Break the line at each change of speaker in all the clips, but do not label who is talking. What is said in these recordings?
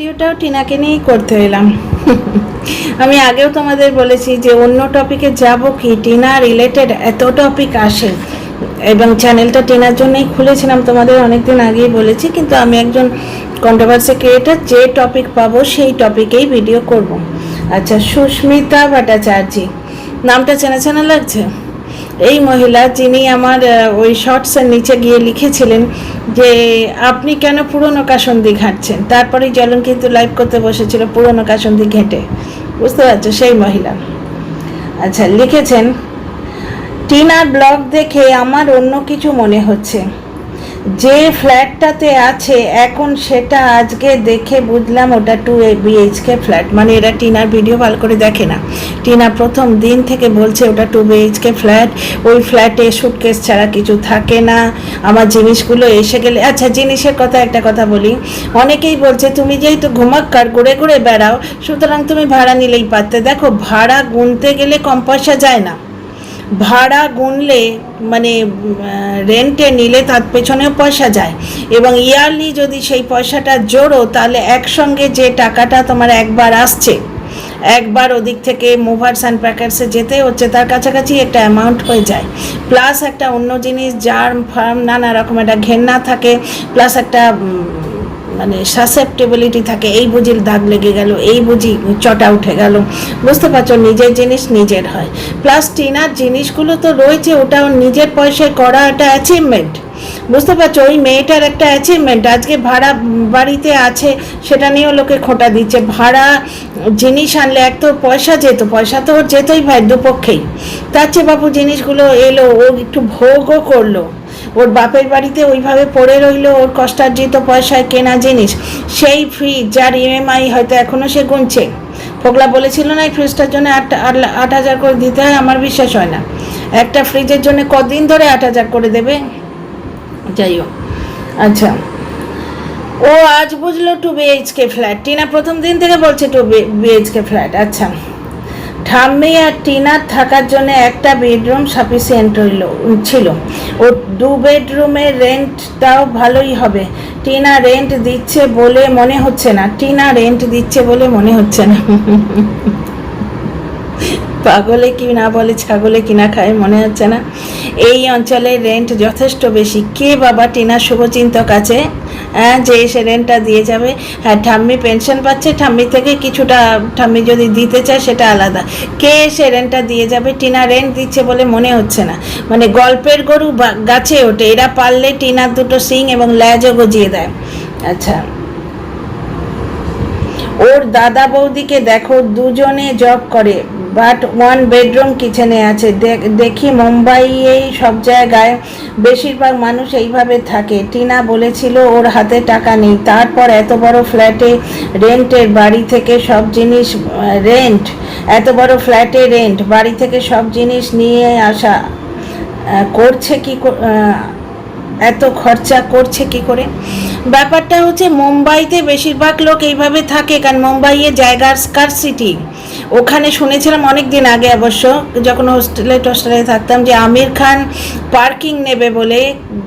ভিডিওটাও টিনাকে নিয়েই করতে এলাম। আমি আগেও তোমাদের বলেছি যে অন্য টপিকে যাব কি? টিনা রিলেটেড এত টপিক আসে। এবং চ্যানেলটা টিনার জন্যই খুলেছিলাম, তোমাদের অনেকদিন আগেই বলেছি, কিন্তু আমি একজন কন্ট্রোভার্সি ক্রিয়েটার যে টপিক পাবো সেই টপিকেই ভিডিও করব। আচ্ছা সুস্মিতা ভট্টাচার্যী, নামটা চেনা চেনা লাগছে? এই মহিলা যিনি আমার ওই শর্টসের নিচে গিয়ে লিখেছিলেন যে, আপনি কেন পুরনো কাসন্দি ঘাঁটছেন? তারপরেই জলন কিন্তু লাইভ করতে বসেছিল পুরনো কাসন্দি ঘেঁটে। বুঝতে পারছ? সেই মহিলা। আচ্ছা লিখেছেন, টিনার ব্লগ দেখে আমার অন্য কিছু মনে হচ্ছে। যে ফ্ল্যাটটাতে আছে, এখন সেটা আজকে দেখে বুঝলাম ওটা টু বিএইচকে ফ্ল্যাট মানে এরা টিনার ভিডিও ভালো করে দেখে না। টিনা প্রথম দিন থেকে বলছে ওটা টু বিএইচকে ফ্ল্যাট ওই ফ্ল্যাটে সুটকেস ছাড়া কিছু থাকে না। আমার জিনিসগুলো এসে গেলে আচ্ছা জিনিসের কথা একটা কথা বলি। অনেকেই বলছে, তুমি যেহেতু ঘুমাক্কার ঘুরে ঘুরে বেড়াও, সুতরাং তুমি ভাড়া নিলেই পারতে। দেখো, ভাড়া গুনতে গেলে কম পয়সা যায় না। ভাড়া গুনলে মানে রেন্টে নিলে তার পেছনেও পয়সা যায়। এবং ইয়ারলি যদি সেই পয়সাটা জোড়ো, তাহলে একসঙ্গে যে টাকাটা তোমার একবার আসছে, একবার ওদিক থেকে মুভার্স অ্যান্ড প্যাকার্সে যেতে হচ্ছে, তার কাছাকাছি একটা অ্যামাউন্ট হয়ে যায়। প্লাস একটা অন্য জিনিস যার ফার্ম নানা রকম একটা ঘেন্না থাকে প্লাস একটা মানে সাসেপ্টেবিলিটি থাকে। এই বুঝি দাগ লেগে গেল, এই বুঝি চটা উঠে গেল। বুঝতে পারছ? নিজের জিনিস নিজের হয়। প্লাস টিনার জিনিসগুলো তো রয়েছে, ওটাও নিজের পয়সায় করা একটা অ্যাচিভমেন্ট বুঝতে পারছ? ওই মেয়েটার একটা অ্যাচিভমেন্ট আজকে ভাড়া বাড়িতে আছে, সেটা নিয়েও লোকে খোঁটা দিচ্ছে। ভাড়া জিনিস আনলে এক তো পয়সা যেত, পয়সা তো ওর যেতই ভাই, দুপক্ষেই। তার চেয়ে বাবু জিনিসগুলো এলো, ও একটু ভোগও করল। ওর বাপের বাড়িতে ওইভাবে পড়ে রইল, ওর কষ্টার্জিত পয়সায় কেনা জিনিস, সেই ফ্রিজ যার ইএমআই হয়তো এখনও সে গুনছে। ফোকলা বলেছিল না, এই ফ্রিজটার জন্য আট, আট- হাজার করে দিতে হয়, আমার বিশ্বাস হয় না। একটা ফ্রিজের জন্য কদিন ধরে আট হাজার করে দেবে? যাই হোক আচ্ছা। ও আজ বুঝলো টু বিএইচকে ফ্ল্যাট টিনা প্রথম দিন থেকে বলছে টু বিএইচকে ফ্ল্যাট আচ্ছা। ঠাম্মি আর টিনার থাকার জন্য একটা বেডরুম সাফিসিয়েন্ট হইল, ছিল। ও দু বেডরুমের রেন্টটাও ভালোই হবে। টিনা রেন্ট দিচ্ছে বলে মনে হচ্ছে না। টিনা রেন্ট দিচ্ছে বলে মনে হচ্ছে না। পাগলে কি না বলে, ছাগলে কিনা খায়, মনে হচ্ছে না। এই অঞ্চলে রেন্ট যথেষ্ট বেশি। কে বাবা টিনা শুভচিন্তক আছে? হ্যাঁ যে এসে রেন্টটা দিয়ে যাবে। হ্যাঁ ঠাম্মি পেনশন পাচ্ছে, ঠাম্মি থেকে কিছুটা ঠাম্মি যদি দিতে চায়, সেটা আলাদা। কে এসে রেন্টটা দিয়ে যাবে? টিনা রেন্ট দিচ্ছে বলে মনে হচ্ছে না। মানে গল্পের গরু গাছে ওঠে। এরা পারলে টিনার দুটো সিং এবং ল্যাজও গজিয়ে দেয়। আচ্ছা। ওর দাদা বৌদিকে দেখো, দুজনে জব করে। বাট ওয়ান বেডরুম কিচেনে আছে। দেখ- দেখি মুম্বাই এই সব জায়গায় বেশিরভাগ মানুষ এইভাবে থাকে। টিনা বলেছিল, ওর হাতে টাকা নেই। তারপর এত বড় ফ্ল্যাটে রেন্টের বাড়ি থেকে সব জিনিস রেন্ট এত বড় ফ্ল্যাটে রেন্ট বাড়ি থেকে সব জিনিস নিয়ে আসা করছে কি এত খরচা করছে কি করে? ব্যাপারটা হচ্ছে মুম্বাইতে বেশিরভাগ লোক এইভাবে থাকে, কারণ মুম্বাইয়ে জায়গার স্কার সিটি ওখানে শুনেছিলাম অনেক দিন আগে অবশ্য, যখন হোস্টেলে টোস্টেলে থাকতাম, যে আমির খান পার্কিং নেবে বলে।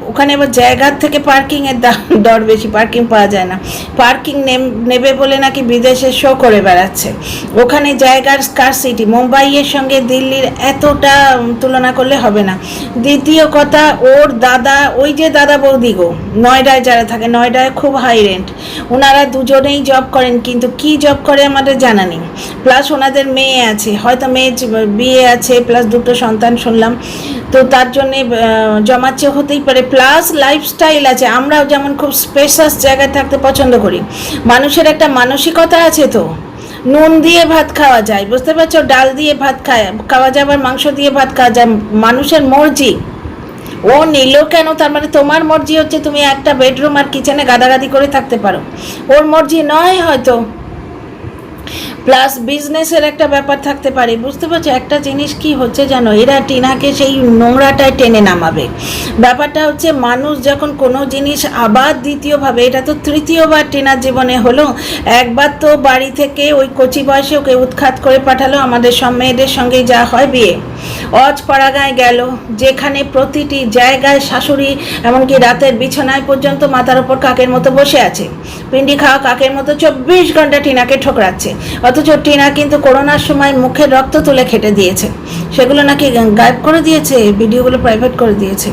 ওখানে এবার জায়গার থেকে পার্কিংয়ের দর বেশি পার্কিং পাওয়া যায় না। পার্কিং নেবে বলে নাকি বিদেশে শো করে বেড়াচ্ছে। ওখানে জায়গার স্কার সিটি মুম্বাইয়ের সঙ্গে দিল্লির এতটা তুলনা করলে হবে না। দ্বিতীয় কথা, ওর দাদা, ওই যে দাদা বৌদি গো, নয়ডায় যারা থাকে নয়ডায় খুব হাই রেন্ট ওনারা দুজনেই জব করেন, কিন্তু কি জব করে আমাদের জানা নেই। প্লাস ওনাদের মেয়ে আছে, হয়তো মেয়ে বিয়ে আছে প্লাস দুটো সন্তান শুনলাম। তো তার জন্যে জমাচ্ছে হতেই পারে। প্লাস লাইফস্টাইল আছে, আমরাও যেমন খুব স্পেশাস জায়গায় থাকতে পছন্দ করি। মানুষের একটা মানসিকতা আছে তো। নুন দিয়ে ভাত খাওয়া যায়, বুঝতে পারছ? ডাল দিয়ে ভাত খায়, খাওয়া যায়, আবার মাংস দিয়ে ভাত খাওয়া যায়। মানুষের মর্জি। ও নিল কেন? তার মানে তোমার মর্জি হচ্ছে তুমি একটা বেডরুম আর কিচেনে গাদাগাদি করে থাকতে পারো। ওর মর্জি নয় হয়তো। প্লাস বিজনেসের একটা ব্যাপার থাকতে পারে। বুঝতে পারছ? একটা জিনিস কি হচ্ছে জানো? এরা টিনাকে সেই নোংরাটায় টেনে নামাবে। ব্যাপারটা হচ্ছে মানুষ যখন কোনো জিনিস আবার দ্বিতীয়ভাবে, এটা তো তৃতীয়বার টিনার জীবনে হলো, একবার তো বাড়ি থেকে ওই কচি বয়সে ওকে উৎখাত করে পাঠালো আমাদের সব মেয়েদের সঙ্গে যা হয় বিয়ে। অজপাড়াগায় গেল, যেখানে প্রতিটি জায়গায় শাশুড়ি, এমনকি রাতের বিছানায় পর্যন্ত মাথার ওপর কাকের মতো বসে আছে। পিন্ডি খাওয়া কাকের মতো চব্বিশ ঘণ্টা টিনাকে ঠোকরাচ্ছে। অথচ টিনা কিন্তু করোনার সময় মুখে রক্ত তুলে খেটে দিয়েছে। সেগুলো নাকি গায়েব করে দিয়েছে, ভিডিওগুলো প্রাইভেট করে দিয়েছে।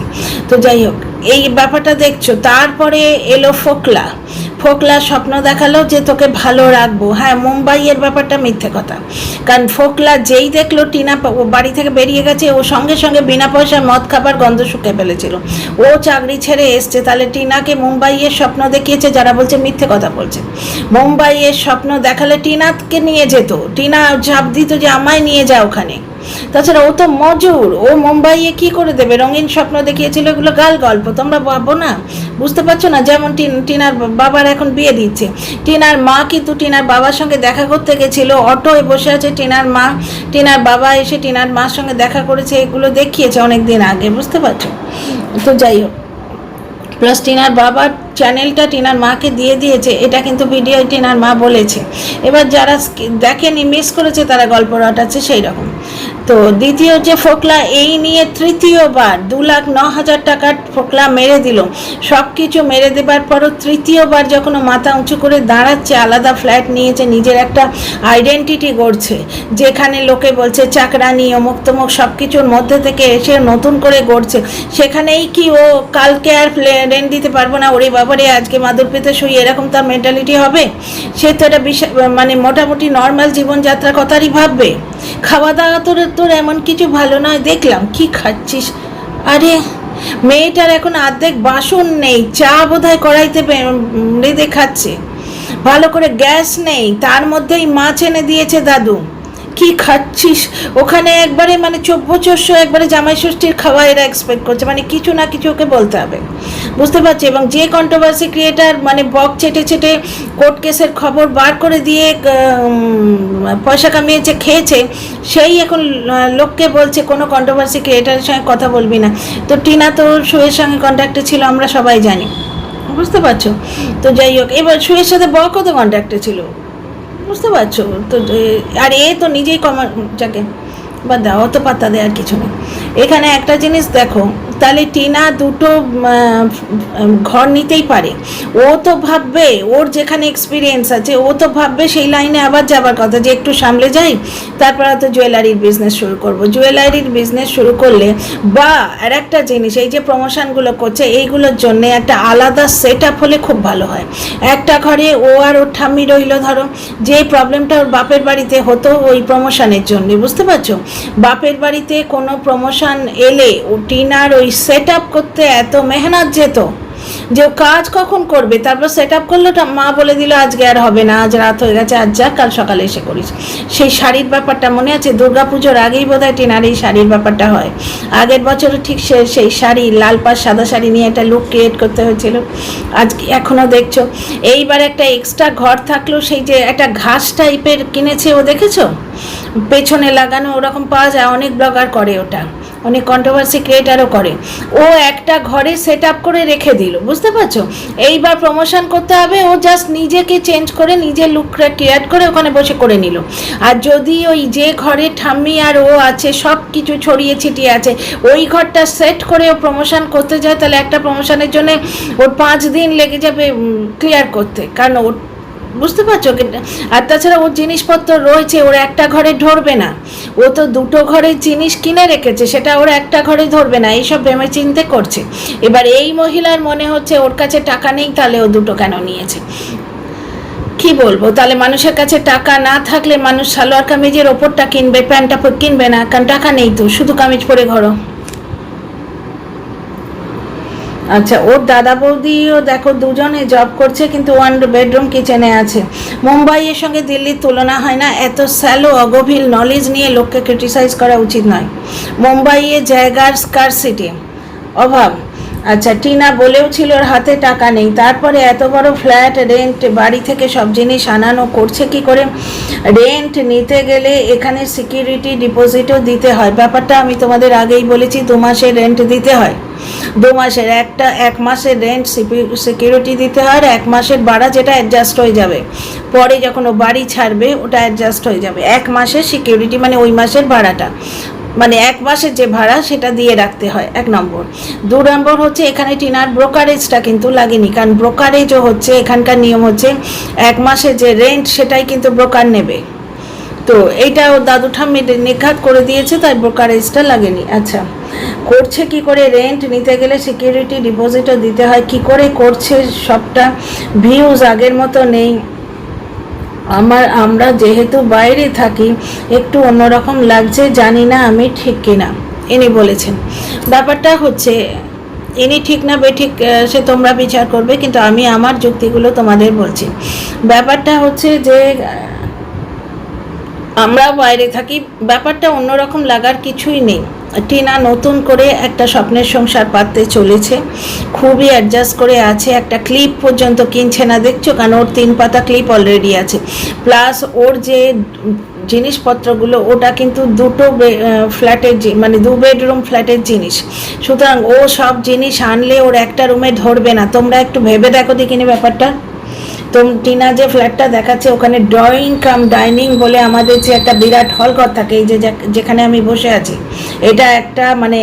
তো যাই হোক এই ব্যাপারটা দেখছ। তারপরে এলো ফোকলা। ফোকলা স্বপ্ন দেখাল যে তোকে ভালো রাখব। হ্যাঁ মুম্বাইয়ের ব্যাপারটা মিথ্যে কথা। কারণ ফোকলা যেই দেখল টিনা বাড়ি থেকে বেরিয়ে গেছে, ও সঙ্গে সঙ্গে বিনা পয়সায় মদ খাবার গন্ধ শুকে ফেলেছিল। ও চাকরি ছেড়ে এসছে। তাহলে টিনাকে মুম্বাইয়ের স্বপ্ন দেখিয়েছে যারা বলছে মিথ্যে কথা বলছে। মুম্বাইয়ের স্বপ্ন দেখালে টিনাকে নিয়ে যেত। টিনা ঝাঁপ দিত যে আমায় নিয়ে যা ওখানে। তাছাড়া ও তো মজুর ও মুম্বাইয়ে কি করে দেবে? রঙিন স্বপ্ন দেখিয়েছিল, এগুলো গাল গল্প। তোমরা ভাবো না? বুঝতে পারছ না? যেমন টিন- টিনার বাবার এখন বিয়ে দিচ্ছে। টিনার মা কিন্তু টিনার বাবার সঙ্গে দেখা করতে গেছিল। অটোয় বসে আছে টিনার মা। টিনার বাবা এসে টিনার মার সঙ্গে দেখা করেছে, এগুলো দেখিয়েছে অনেক দিন আগে। বুঝতে পারছ? তো যাই হোক। প্লাস টিনার বাবার চ্যানেলটা টিনার মাকে দিয়ে দিয়েছে, এটা কিন্তু ভিডিও টিনার মা বলেছে। এবার যারা দেখেনি মিস করেছে, তারা গল্প রটাচ্ছে সেই রকম তো দ্বিতীয় যে ফোকলা, এই নিয়ে তৃতীয়বার দু লাখ ন হাজার টাকার ফোকলা মেরে দিল। সব কিছু মেরে দেবার পরও তৃতীয়বার যখন মাথা উঁচু করে দাঁড়াচ্ছে, আলাদা ফ্ল্যাট নিয়েছে, নিজের একটা আইডেন্টিটি গড়ছে, যেখানে লোকে বলছে, চাকরানি, অমুক তমুক সব কিছুর মধ্যে থেকে এসে নতুন করে গড়ছে। সেখানেই কি ও কালকে আর রেন্ট দিতে পারব না, ওরে বাবারে আজকে মাদুর পেতে শুই এরকম তার মেন্টালিটি হবে, সে তো এটা মানে মোটামুটি নর্মাল জীবনযাত্রার কথারই ভাববে। খাওয়া দাওয়া তোর তোর এমন কিছু ভালো নয়, দেখলাম কি খাচ্ছিস? আরে, মেয়েটার এখন অর্ধেক বাসন নেই, চা বোধহয় কড়াইতে রেঁধে খাচ্ছে ভালো করে গ্যাস নেই, তার মধ্যেই মাছ এনে দিয়েছে দাদু। কি খাচ্ছিস? ওখানে একবারে মানে চব্বচস্য একবারে জামাই ষষ্ঠীর খাওয়া এরা এক্সপেক্ট করছে। মানে কিছু না কিছু ওকে বলতে হবে। বুঝতে পারছি? এবং যে কন্ট্রোভার্সি ক্রিয়েটার মানে বক চেটে চেটে কোর্ট কেসের খবর বার করে দিয়ে পয়সা কামিয়েছে, খেয়েছে, সেই এখন লোককে বলছে, কোনো কন্ট্রোভার্সি ক্রিয়েটারের সঙ্গে কথা বলবি না। তো টিনা তো শোয়ের সঙ্গে কন্ট্যাক্টে ছিল, আমরা সবাই জানি। বুঝতে পারছ? তো যাই হোক, এবার শুয়ের সাথে বকও তো কন্ট্যাক্টে ছিল। বুঝতে পারছ? তো আর এ তো নিজেই কমার যাকে বা দাও, অত পাত্তা দেওয়ার কিছু নেই। এখানে একটা জিনিস দেখো তাহলে টিনা দুটো ঘর নিতেই পারে। ও তো ভাববে, ওর যেখানে এক্সপিরিয়েন্স আছে, ও তো ভাববে সেই লাইনে আবার যাবার কথা যে একটু সামলে যাই, তারপর হয়তো জুয়েলারির বিজনেস শুরু করব। জুয়েলারির বিজনেস শুরু করলে, বা, আর একটা জিনিস, এই যে প্রমোশনগুলো করছে, এইগুলোর জন্য একটা আলাদা সেট আপ হলে খুব ভালো হয়। একটা ঘরে ও আর ওর ঠাম্মি রইল, ধরো, যে প্রবলেমটা ওর বাপের বাড়িতে হতো ওই প্রমোশনের জন্য, বুঝতে পারছ? বাপের বাড়িতে কোনো প্রমোশন এলে ও টিনার ওই সেট আপ করতে এত মেহনত যেত যে কাজ কখন করবে? তারপর সেট আপ করল মা বলে দিল, আজকে আর হবে না, আজ রাত হয়ে গেছে, আজ যা, কাল সকালে এসে করিস। সেই শাড়ির ব্যাপারটা মনে আছে? দুর্গাপুজোর আগেই বোধ হয় টিনার এই শাড়ির ব্যাপারটা হয়। আগের বছরও ঠিক সে, সেই শাড়ি, লাল পাশ সাদা শাড়ি নিয়ে একটা লুক ক্রিয়েট করতে হয়েছিল। আজ এখনও দেখছ। এইবার একটা এক্সট্রা ঘর থাকলেও সেই যে একটা ঘাস টাইপের কিনেছে, ও দেখেছ? পেছনে লাগানো ওরকম পাওয়া যায়, অনেক ব্লগার করে ওটা। অনেক কন্ট্রোভার্সি ক্রিয়েটারও করে। ও একটা ঘরে সেট আপ করে রেখে দিল, বুঝতে পারছ? এইবার প্রমোশন করতে হবে, ও জাস্ট নিজেকে চেঞ্জ করে নিজের লুকটা ক্রিয়েট করে ওখানে বসে করে নিল। আর যদি ওই যে ঘরে ঠাম্মি আর ও আছে সব কিছু ছড়িয়ে ছিটিয়ে আছে, ওই ঘরটা সেট করে ও প্রমোশন করতে যায়, তাহলে একটা প্রমোশনের জন্য ওর পাঁচ দিন লেগে যাবে ক্লিয়ার করতে। কারণ ওর বুঝতে পারছ? আর তাছাড়া ওর জিনিসপত্র রয়েছে, ওর একটা ঘরে ধরবে না। ও তো দুটো ঘরের জিনিস কিনে রেখেছে, সেটা ওর একটা ঘরে ধরবে না, এইসব ভেবে চিন্তে করছে। এবার এই মহিলার মনে হচ্ছে ওর কাছে টাকা নেই, তাহলে ও দুটো কেন নিয়েছে? কি বলব? তাহলে মানুষের কাছে টাকা না থাকলে মানুষ সালোয়ার কামিজের ওপরটা কিনবে প্যান্টটা কিনবে না, কারণ টাকা নেই তো, শুধু কামিজ পরে ঘরো। আচ্ছা ওর দাদা বৌদিও দেখো দুজনে জব করছে, কিন্তু ওয়ান বেডরুম কিচেনে আছে। মুম্বাইয়ের সঙ্গে দিল্লির তুলনা হয় না, এত স্যালো অগভীর নলেজ নিয়ে লোককে ক্রিটিসাইজ করা উচিত নয়। মুম্বাইয়ে জায়গার স্কার সিটি অভাব। আচ্ছা টিনা বলেও ছিল ওর হাতে টাকা নেই। তারপরে এত বড় ফ্ল্যাট রেন্ট বাড়ি থেকে সব জিনিস আনানো করছে কি করে? রেন্ট নিতে গেলে এখানে সিকিউরিটি ডিপোজিটও দিতে হয়। ব্যাপারটা আমি তোমাদের আগেই বলেছি, দু মাসের রেন্ট দিতে হয়। দু মাসের, একটা, এক মাসের রেন্ট সিকিউরিটি দিতে হয় আর এক মাসের ভাড়া যেটা অ্যাডজাস্ট হয়ে যাবে। পরে যখন ও বাড়ি ছাড়বে, ওটা অ্যাডজাস্ট হয়ে যাবে। এক মাসের সিকিউরিটি মানে ওই মাসের ভাড়াটা। মানে এক মাসের যে ভাড়া, সেটা দিয়ে রাখতে হয়, এক নম্বর। দু নম্বর হচ্ছে এখানে টিনার ব্রোকারেজটা কিন্তু লাগেনি, কারণ ব্রোকারেজও হচ্ছে, এখানকার নিয়ম হচ্ছে এক মাসে যে রেন্ট সেটাই কিন্তু ব্রোকার নেবে। তো এইটা দাদু ঠাম্মি নিঘাত করে দিয়েছে, তাই ব্রোকারেজটা লাগেনি। আচ্ছা করছে কি করে? রেন্ট নিতে গেলে সিকিউরিটি ডিপোজিটও দিতে হয়। কি করে করছে সবটা? ভিউজ আগের মতো নেই। আমার, আমরা যেহেতু বাইরে থাকি, একটু অন্যরকম লাগছে, জানি না আমি ঠিক কিনা। ইনি বলেছেন, ব্যাপারটা হচ্ছে, ইনি ঠিক না বেঠিক সে তোমরা বিচার করবে, কিন্তু আমি আমার যুক্তিগুলো তোমাদের বলছি। ব্যাপারটা হচ্ছে যে, আমরা বাইরে থাকি, ব্যাপারটা অন্যরকম লাগার কিছুই নেই। টিনা নতুন করে একটা স্বপ্নের সংসার পাততে চলেছে। খুবই অ্যাডজাস্ট করে আছে। একটা ক্লিপ পর্যন্ত কিনছে না, দেখছ? কারণ ওর তিন পাতা ক্লিপ অলরেডি আছে। প্লাস ওর যে জিনিসপত্রগুলো, ওটা কিন্তু দুটো ফ্ল্যাটের মানে দু বেডরুম ফ্ল্যাটের জিনিস। সুতরাং ও সব জিনিস আনলে ওর একটা রুমে ধরবে না। তোমরা একটু ভেবে দেখো দেখিনি ব্যাপারটা। তো টিনা যে ফ্ল্যাটটা দেখাচ্ছে, ওখানে ড্রয়িং কাম ডাইনিং বলে আমাদের যে একটা বিরাট হল ঘর থাকে, এই যে যেখানে আমি বসে আছি, এটা একটা মানে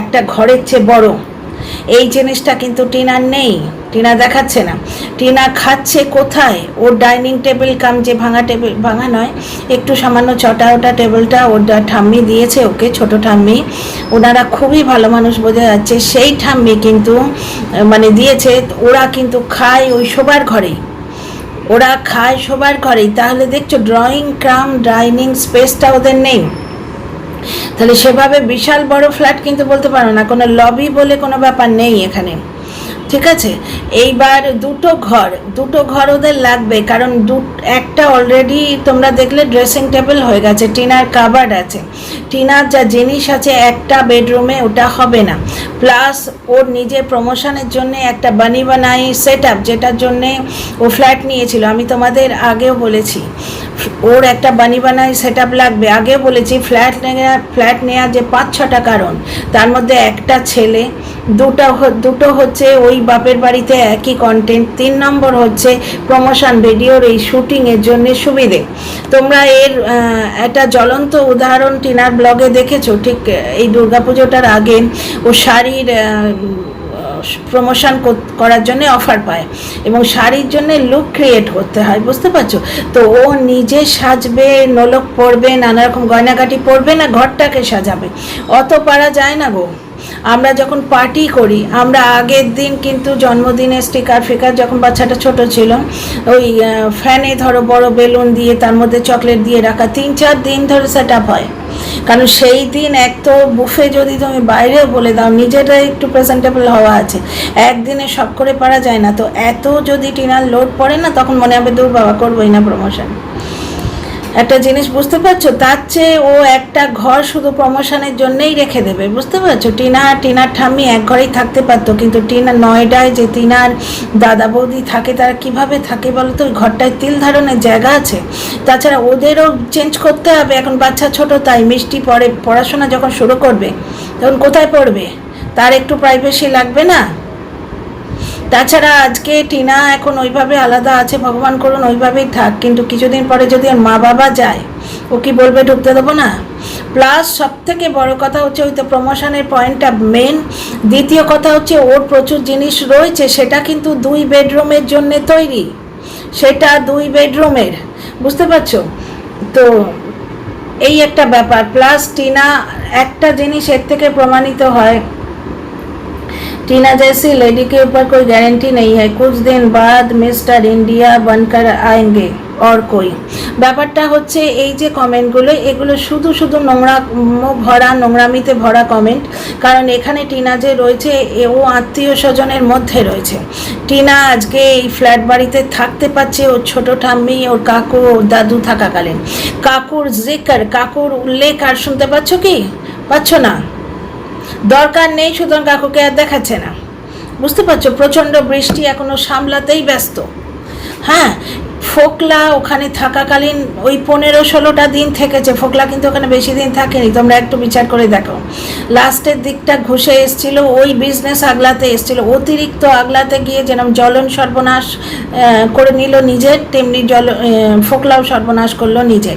একটা ঘরের চেয়ে বড়। এই জিনিসটা কিন্তু টিনার নেই, টিনা দেখাচ্ছে না। টিনা খাচ্ছে কোথায়? ওর ডাইনিং টেবিল কাম যে ভাঙা টেবিল ভাঙা নয়, একটু সামান্য চটা ওটা টেবিলটা ওর ঠাম্মি দিয়েছে ওকে, ছোট ঠাম্মি। ওনারা খুবই ভালো মানুষ বোঝা যাচ্ছে, সেই ঠাম্মি কিন্তু মানে দিয়েছে, ওরা কিন্তু খায় ওই শোবার ঘরেই। ওরা খায় সবার ঘরেই। তাহলে দেখছ ড্রয়িং ক্রাম ডাইনিং স্পেসটা ওদের নেই। তাহলে সেভাবে বিশাল বড় ফ্ল্যাট কিন্তু বলতে পারো না। কোনো লবি বলে কোনো ব্যাপার নেই এখানে। ঠিক আছে? এইবার দুটো ঘর দুটো ঘর ওদের লাগবে, কারণ দু, একটা অলরেডি তোমরা দেখলে ড্রেসিং টেবিল হয়ে গেছে, টিনার কাবার্ড আছে। টিনার যা জিনিস আছে, একটা বেডরুমে ওটা হবে না। প্লাস ওর নিজের প্রমোশনের জন্য একটা বানি বানাই সেট আপ যেটার জন্যে ও ফ্ল্যাট নিয়েছিল। আমি তোমাদের আগেও বলেছি। ওর একটা বানি বানাই সেট আপ লাগবে। আগে বলেছি ফ্ল্যাট নেওয়া ফ্ল্যাট নেওয়ার যে পাঁচ, ছটা কারণ, তার মধ্যে একটা ছেলে, দুটো দুটো হচ্ছে ওই বাপের বাড়িতে একই কন্টেন্ট তিন নম্বর হচ্ছে প্রমোশন ভিডিওর এই শুটিংয়ের জন্য সুবিধে। তোমরা এর একটা জ্বলন্ত উদাহরণ টিনার ব্লগে দেখেছ, ঠিক এই দুর্গাপুজোটার আগে ও শাড়ির প্রমোশন করার জন্য অফার পায়। এবং শাড়ির জন্য লুক ক্রিয়েট করতে হয়, বুঝতে পারছ? তো ও নিজে সাজবে, নলক পরবে নানা রকম গয়নাগাটি পরবে না, ঘরটাকে সাজাবে। অত পারা যায় না গো। আমরা যখন পার্টি করি, আমরা আগের দিন কিন্তু জন্মদিনের স্টিকার ফিকার যখন বাচ্চাটা ছোট ছিল, ওই ফ্যানে ধরো বড় বেলুন দিয়ে তার মধ্যে চকলেট দিয়ে রাখা, তিন চার দিন ধরে সেট আপ হয়। কারণ সেই দিন এক তো বুফে যদি তুমি বাইরেও বলে দাও নিজেরা একটু প্রেজেন্টেবল হওয়া আছে। একদিনে সব করে পারা যায় না। তো এত যদি টিনার লোড পড়ে না, তখন মনে হবে দূর বাবা, করবোই না প্রমোশন একটা জিনিস বুঝতে পারছ? তার চেয়ে ও একটা ঘর শুধু প্রমোশনের জন্যই রেখে দেবে, বুঝতে পারছ? টিনা, টিনার ঠাম্মি এক ঘরেই থাকতে পারতো, কিন্তু টিনা নয়ডায় যে টিনার দাদা বৌদি থাকে, তারা কীভাবে থাকে বলো তো ঘরটায় তিল ধারণের জায়গা আছে। তাছাড়া ওদেরও চেঞ্জ করতে হবে, এখন বাচ্চা ছোট, তাই মিষ্টি পরে পড়াশোনা যখন শুরু করবে, তখন কোথায় পড়বে? তার একটু প্রাইভেসি লাগবে না? তাছাড়া আজকে টিনা এখন ওইভাবে আলাদা আছে, ভগবান করুন ওইভাবেই থাক, কিন্তু কিছুদিন পরে যদি ওর মা বাবা যায়, ও কি বলবে ঢুকতে দেবো না? প্লাস সব থেকে বড় কথা হচ্ছে ওই তো প্রমোশনের পয়েন্টটা মেন দ্বিতীয় কথা হচ্ছে ওর প্রচুর জিনিস রয়েছে, সেটা কিন্তু দুই বেডরুমের জন্য তৈরি। সেটা দুই বেডরুমের বুঝতে পারছ? তো এই একটা ব্যাপার প্লাস টিনা একটা জিনিস এর থেকে প্রমাণিত হয় टीना जैसी लेडी के ऊपर कोई गारंटी नहीं है कुछ दिन बाद मिस्टर इंडिया बनकर आएंगे और कोई ব্যাপারটা হচ্ছে এই যে কমেন্টগুলো এগুলো শুধু শুধু নোংরা ভরা নোংরামিতে ভরা কমেন্ট কারণ এখানে টিনা যে রয়েছে এ- ও আত্মীয় স্বজনের মধ্যে রয়েছে টিনা আজকে এই ফ্ল্যাট বাড়িতে থাকতে পারছে ওর ছোট ঠাম্মি ওর কাকু ওর দাদু থাকাকালীন কাকুর জিকার কাকুর উল্লেখ আর শুনতে পাচ্ছ কি পাচ্ছ না দরকার নেই, সুতরাং কাকুকে আর দেখাচ্ছে না। বুঝতে পারছ, প্রচণ্ড বৃষ্টি এখনও সামলাতেই ব্যস্ত। হ্যাঁ ফোকলা ওখানে থাকাকালীন ওই পনেরো ষোলোটা দিন থেকেছে। ফোকলা কিন্তু ওখানে বেশি দিন থাকেনি। তোমরা একটু বিচার করে দেখো। লাস্টের দিকটা ঘুষে এসছিল, ওই বিজনেস আগলাতে এসছিল। অতিরিক্ত আগলাতে গিয়ে যেরকম জলন সর্বনাশ করে নিল নিজের তেমনি জল ফোকলাও সর্বনাশ করল নিজে।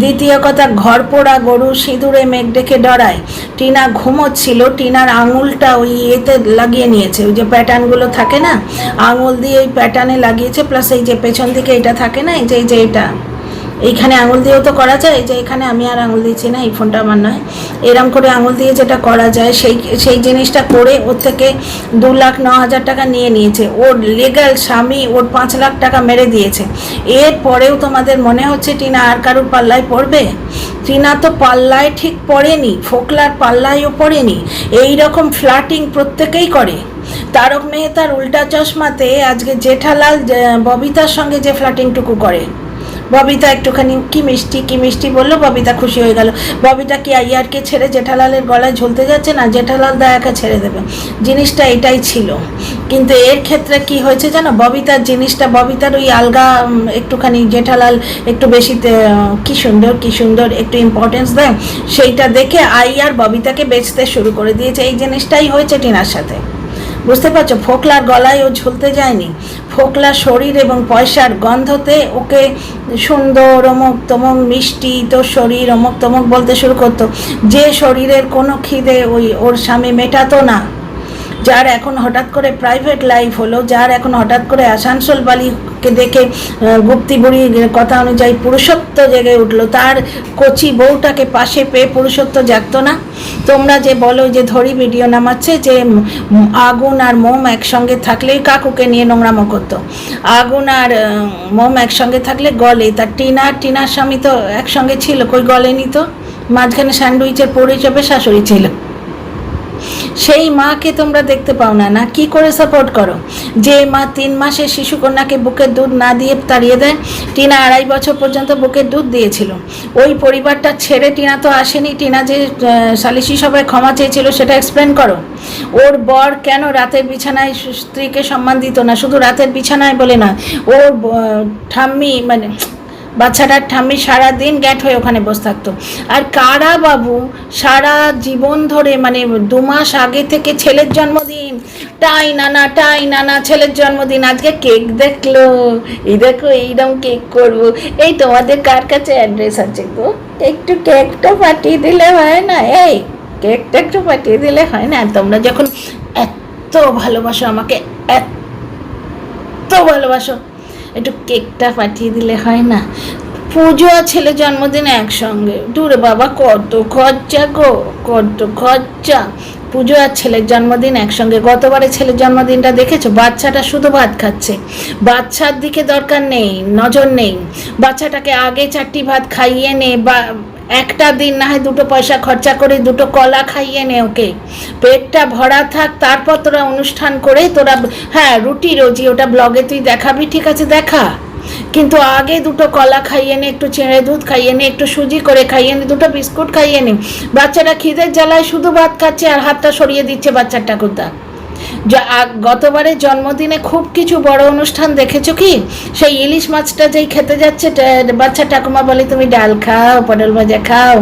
দ্বিতীয় কথা, ঘর পোড়া গরু সিঁদুরে মেঘ ডেকে ডরায়। টিনা ঘুমোচ্ছিল। টিনার আঙুলটা ওই ইয়েতে লাগিয়ে নিয়েছে। ওই যে প্যাটার্নগুলো থাকে না? আঙুল দিয়ে ওই প্যাটার্নে লাগিয়েছে প্লাস এই যে পেছন দিকে এটা থাকে না, এই যে এই যে এটা। এইখানে আঙুল দিয়েও তো করা যায় যে এখানে আমি আর আঙুল দিচ্ছি না, এই ফোনটা আমার নয়। এরম করে আঙুল দিয়ে যেটা করা যায়, সেই সেই জিনিসটা করে ওর থেকে দু লাখ ন হাজার টাকা নিয়ে নিয়েছে। ওর লিগাল স্বামী ওর পাঁচ লাখ টাকা মেরে দিয়েছে। এর পরেও তোমাদের মনে হচ্ছে টিনা আর কারুর পাল্লায় পড়বে? টিনা তো পাল্লায় ঠিক পড়েনি, ফোকলার পাল্লায়ও পড়েনি। এই রকম ফ্ল্যাটিং প্রত্যেকেই করে। তারক মেহতার উল্টা চশমাতে আজকে জেঠালাল ববিতার সঙ্গে যে ফ্ল্যাটিংটুকু করে। ববিতা একটুখানি, কি মিষ্টি কি মিষ্টি? বলল, ববিতা খুশি হয়ে গেল। ববিতা কি আইয়ারকে ছেড়ে জেঠালালের গলায় ঝুলতে যাচ্ছে না? জেঠালাল দয়াকে ছেড়ে দেবে। জিনিসটা এটাই ছিল। কিন্তু এর ক্ষেত্রে কি হয়েছে জানো? ববিতার জিনিসটা, ববিতার ওই আলগা একটুখানি জেঠালাল একটু বেশি কি সুন্দর কি সুন্দর, একটু ইম্পর্টেন্স দেয়। সেইটা দেখে আইয়ার ববিতাকে বেচতে শুরু করে দিয়েছে। এই জিনিসটাই হয়েছে টিনার সাথে। বুঝতে পারছ, ফোকলার গলায় ও ঝুলতে যায়নি। ফোকলার শরীর এবং পয়সার গন্ধতে ওকে সুন্দর, অমুক তমুক মিষ্টি তোর শরীর অমুক তমুক বলতে শুরু করতো। যে শরীরের কোনো খিদে ওই ওর স্বামী মেটাতো না। যার এখন হঠাৎ করে প্রাইভেট লাইফ হলো যার এখন হঠাৎ করে আসানসোল বালিকে দেখে আহ, গুপ্তি বুড়ির কথা অনুযায়ী পুরুষত্ব জেগে উঠল। তার কচি বউটাকে পাশে পেয়ে পুরুষত্ব জাগতো না। তোমরা যে বলো যে ধরি ভিডিও নামাচ্ছে যে আগুন আর মোম একসঙ্গে থাকলেই কাকুকে নিয়ে নোংরামো করতো। আগুন আর মোম একসঙ্গে থাকলে গলে। তার টিনা টিনার স্বামী তো একসঙ্গে ছিল কই গলেনি তো? মাঝখানে স্যান্ডউইচের পড়ে যাবে শাশুড়ি ছিল। সেই মাকে তোমরা দেখতে পাও না। না, কি করে সাপোর্ট করো? যে মা তিন মাসে শিশুকন্যাকে বুকের দুধ না দিয়ে তাড়িয়ে দেয়, টিনা আড়াই বছর পর্যন্ত বুকের দুধ দিয়েছিল। ওই পরিবারটা ছেড়ে টিনা তো আসেনি। টিনা যে সালিশি সবাই ক্ষমা চেয়েছিল সেটা এক্সপ্লেন করো। ওর বর কেন রাতের বিছানায় স্ত্রীকে সম্মান দিত না? শুধু রাতের বিছানায় বলে না, ওর ঠাম্মি মানে বাচ্চাটার ঠাম্মি সারা দিন গ্যাট হয়ে ওখানে বসে থাকতো। আর কারা বাবু, সারা জীবন ধরে মানে দু মাস আগে থেকে ছেলের জন্মদিন। টাই নানা টাই নানা, ছেলের জন্মদিন। আজকে কেক দেখল। এই দেখো, এইরকম কেক করব। এই তোমাদের কার কাছে অ্যাড্রেস আছে গো? একটু কেকটা পাঠিয়ে দিলে হয় না? এই কেকটা একটু পাঠিয়ে দিলে হয় না? তোমরা যখন এত ভালোবাসো আমাকে, এত ভালোবাসো। একটু কেকটা পাঠিয়ে দিলে হয় না। পুজো আর ছেলে জন্মদিন একসঙ্গে। দূরে বাবা, কত খরচা গো, কত খরচা। পুজো আর ছেলের জন্মদিন একসঙ্গে। গতবারে ছেলের জন্মদিনটা দেখেছ? বাচ্চাটা শুধু ভাত খাচ্ছে। বাচ্চার দিকে দরকার নেই, নজর নেই। বাচ্চাটাকে আগে চারটি ভাত খাইয়ে নে, বা একটা দিন না হয় দুটো পয়সা খরচা করে দুটো কলা খাইয়ে নে ওকে। পেটটা ভরা থাক, তারপর তোরা অনুষ্ঠান করে তোরা হ্যাঁ রুটি রোজি, ওটা ব্লগে তুই দেখাবি, ঠিক আছে, দেখা। কিন্তু আগে দুটো কলা খাইয়ে নে, একটু চেঁড়ে দুধ খাইয়ে নে, একটু সুজি করে খাইয়ে নে, দুটো বিস্কুট খাইয়ে নে। বাচ্চারা খিদের জ্বালায় শুধু ভাত খাচ্ছে আর হাতটা সরিয়ে দিচ্ছে বাচ্চার ঠাকুরদা। গতবারে জন্মদিনে খুব কিছু বড় অনুষ্ঠান দেখেছ কি? সেই ইলিশ মাছটা যেই খেতে যাচ্ছে বাচ্চা ঠাকুমা বলে, তুমি ডাল খাও, পটল ভাজা খাও।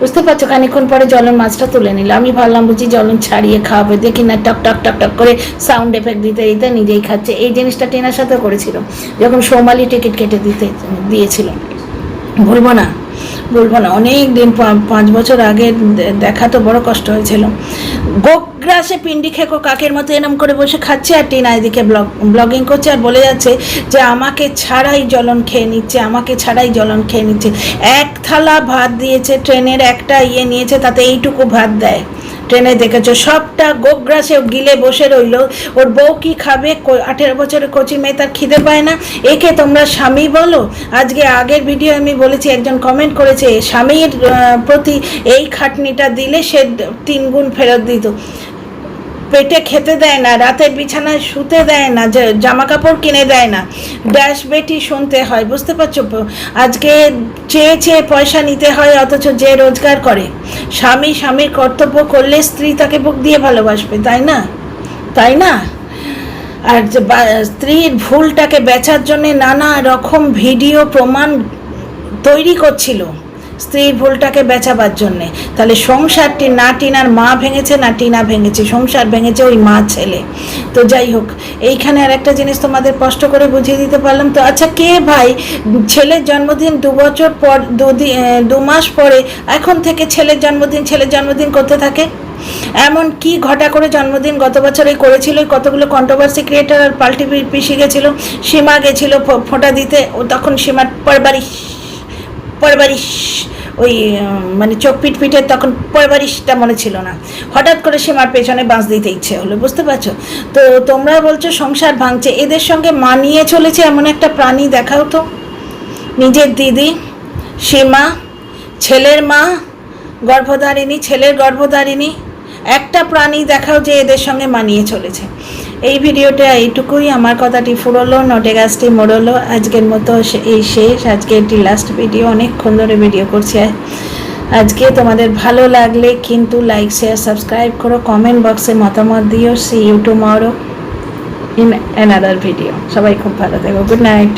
বুঝতে পারছ? খানিক্ষণ পরে জলন মাছটা তুলে নিল আমি ভাবলাম বুঝি জলন ছাড়িয়ে খাওয়াবে। দেখি না, টক টক টক টক করে সাউন্ড এফেক্ট দিতে দিতে নিজেই খাচ্ছে। এই জিনিসটা টেনার সাথে করেছিল। যখন সোমালি টিকিট কেটে দিতে, দিয়েছিল। বলব না বলব না। অনেক দিন পাঁচ বছর আগে দেখা তো বড় কষ্ট হয়েছিল। গোগ্রাসে পিন্ডি খেকো কাকের মতো এরম করে বসে খাচ্ছে আর টিনা এদিকে ব্লগ, ব্লগিং করছে আর বলে যাচ্ছে যে আমাকে ছাড়াই জলন খেয়ে নিচ্ছে, আমাকে ছাড়াই জলন খেয়ে নিচ্ছে। এক থালা ভাত দিয়েছে, ট্রেনের একটা ইয়ে নিয়েছে, তাতে এইটুকু ভাত দেয়। ট্রেনে দেখেছ? সবটা গোগ্রাসে গিলে বসে রইল। ওর বউ কি খাবে? আঠেরো বছরের কচি মেয়ে তার খিদে পায় না। একে তোমরা স্বামী বলো? আজকে আগের ভিডিও আমি বলেছি, একজন কমেন্ট করেছে, স্বামীর প্রতি এই খাটনিটা দিলে সে তিনগুণ ফেরত দিত। পেটে খেতে দেয় না, রাতের বিছানায় শুতে দেয় না জামা কাপড় কিনে দেয় না। ড্যাশ বেটি শুনতে হয়, বুঝতে পারছ আজকে চেয়ে চেয়ে পয়সা নিতে হয়, অথচ যে রোজগার করে। স্বামী স্বামীর কর্তব্য করলে স্ত্রী তাকে বুক দিয়ে ভালোবাসবে, তাই না? তাই না? আর স্ত্রীর ভুলটাকে বেচার জন্যে নানা রকম ভিডিও প্রমাণ তৈরি করছিল। স্ত্রীর ভুলটাকে বেচাবার জন্যে। তাহলে সংসারটি না টিনার মা ভেঙেছে, না টিনা ভেঙেছে, সংসার ভেঙেছে ওই মা ছেলে। তো যাই হোক, এইখানে আর একটা জিনিস তোমাদের কষ্ট করে বুঝিয়ে দিতে পারলাম। তো আচ্ছা কে ভাই ছেলের জন্মদিন দু বছর পর, দু মাস পরে, এখন থেকে ছেলের জন্মদিন ছেলের জন্মদিন করতে থাকে? এমন কি ঘটা করে জন্মদিন গত বছরে করেছিল? কতগুলো কন্ট্রোভার্সি ক্রিয়েটার আর পাল্টি পি- গেছিল? সীমা গেছিল ফোঁটা দিতে, ও তখন সীমার পরবারিশ পরবারিশ ওই মানে চোখ পিট পিটের তখন পরবারিশটা মনে ছিল না। হঠাৎ করে সীমার পেছনে বাঁশ দিতে ইচ্ছে হলো, বুঝতে পারছ? তো তোমরা বলছো সংসার ভাঙছে, এদের সঙ্গে মানিয়ে চলেছে এমন একটা প্রাণী, দেখাও তো। নিজের দিদি, সীমা, ছেলের মা, গর্ভধারিণী, ছেলের গর্ভধারিণী, একটা প্রাণী দেখাও যে এদের সঙ্গে মানিয়ে চলেছে। এই ভিডিওটা এইটুকুই। আমার কথাটি ফুরলো, নটে গাছটি মরলো আজকের মতো এই শেষ। আজকে এটি লাস্ট ভিডিও অনেকক্ষণ ধরে ভিডিও করছি। আজকে তোমাদের ভালো লাগলে কিন্তু লাইক শেয়ার সাবস্ক্রাইব করো। কমেন্ট বক্সে মতামত দিও। সি ইউটিউব মারো ইন অ্যানাদার ভিডিও সবাই খুব ভালো থেকো। Good night